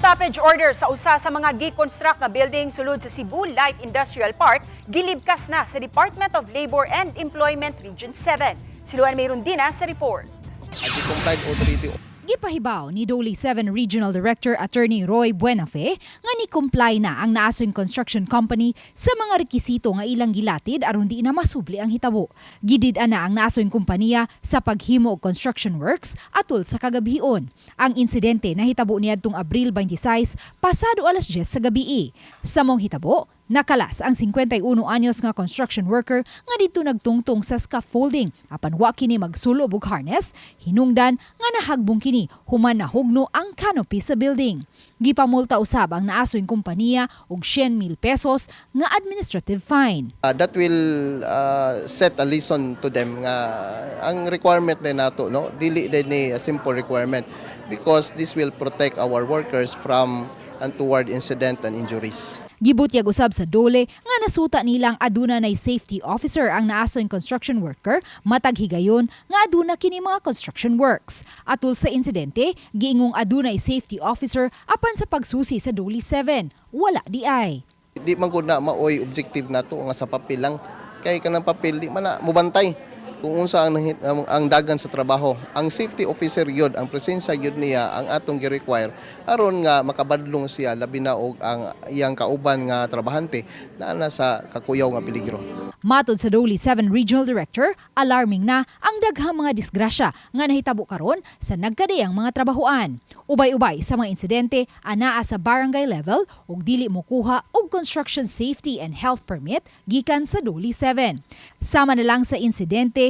Stoppage order sa usa sa mga gi-construct nga building sulod sa Cebu Light Industrial Park gilibkas na sa Department of Labor and Employment Region 7. Si Luan Mayrundina sa report. Anti-compliant authority Gipahibaw ni Dole 7 Regional Director Attorney Roy Buenafe nga ni-comply na ang naasoy construction company sa mga rekisito nga ilang gilatid aron di na masubli ang hitabo. Gidid na ang naasoy kompanya sa paghimo og construction works atol sa kagabihon. Ang insidente nahitabo niadtong Abril 26 pasado alas 10 sa gabii. Sa mong hitabo, Nakalas ang 51 anyos nga construction worker nga dito nagtungtong sa scaffolding apan wa kini magsulob og harness hinungdan nga nahagbong kini human nahugno ang canopy sa building. Gipamulta usab ang naasoy kompanya og 100,000 pesos nga administrative fine. Uh, that will uh, set a lesson to them nga ang requirement din nato no dili din ni simple requirement because this will protect our workers from untoward incident and injuries. Gibutyag usab sa dole nga nasuta nilang aduna nay safety officer ang naasoy construction worker matag higayon nga aduna kini mga construction works. Atul sa insidente, giingong adunay safety officer apan sa pagsusi sa dole 7. Wala di ay. Di man gud na maoy objective nato nga sa papel lang kay kanang papel di man na mubantay kung unsa ang, ang, ang dagan sa trabaho. Ang safety officer yun, ang presensya yun niya ang atong gi-require aron nga makabadlong siya labi na og ang iyang kauban nga trabahante na nasa kakuyaw nga peligro. Matod sa Dole 7 Regional Director, alarming na ang daghang mga disgrasya nga nahitabo karon sa nagkadayang mga trabahoan. Ubay-ubay sa mga insidente anaa sa barangay level ug dili mokuha og construction safety and health permit gikan sa Dole 7. Sama na lang sa insidente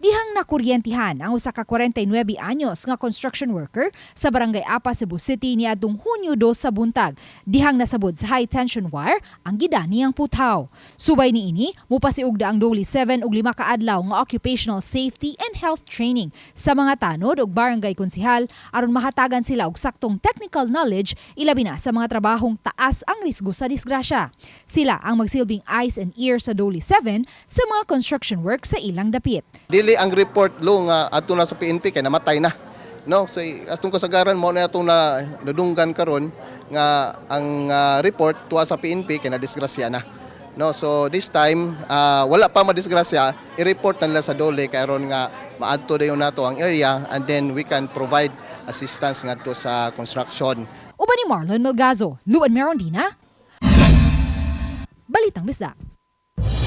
Dihang nakuryentihan ang usa ka 49 anyos nga construction worker sa Barangay Apa, Cebu City niadtong Hunyo 2 sa buntag. Dihang nasabod sa high tension wire ang gidani ang puthaw. Subay ni ini, mupasiugda ang Doli 7 og lima ka adlaw nga occupational safety and health training sa mga tanod ug barangay konsihal aron mahatagan sila og saktong technical knowledge ilabi na sa mga trabahong taas ang risgo sa disgrasya. Sila ang magsilbing eyes and ears sa Doli 7 sa mga construction work sa ilang dapit. Dili ang report lo nga ato na sa PNP kay namatay na. No, so atong kasagaran mo na atong na nadunggan karon nga ang ah, report tuwa sa PNP kay na disgrasya na. No, so this time ah, wala pa madisgrasya, i-report na nila sa dole kay aron nga maadto dayon nato ang area and then we can provide assistance ngadto sa construction. Uban ni Marlon Melgazo, Luan Merondina, Balitang Bisda.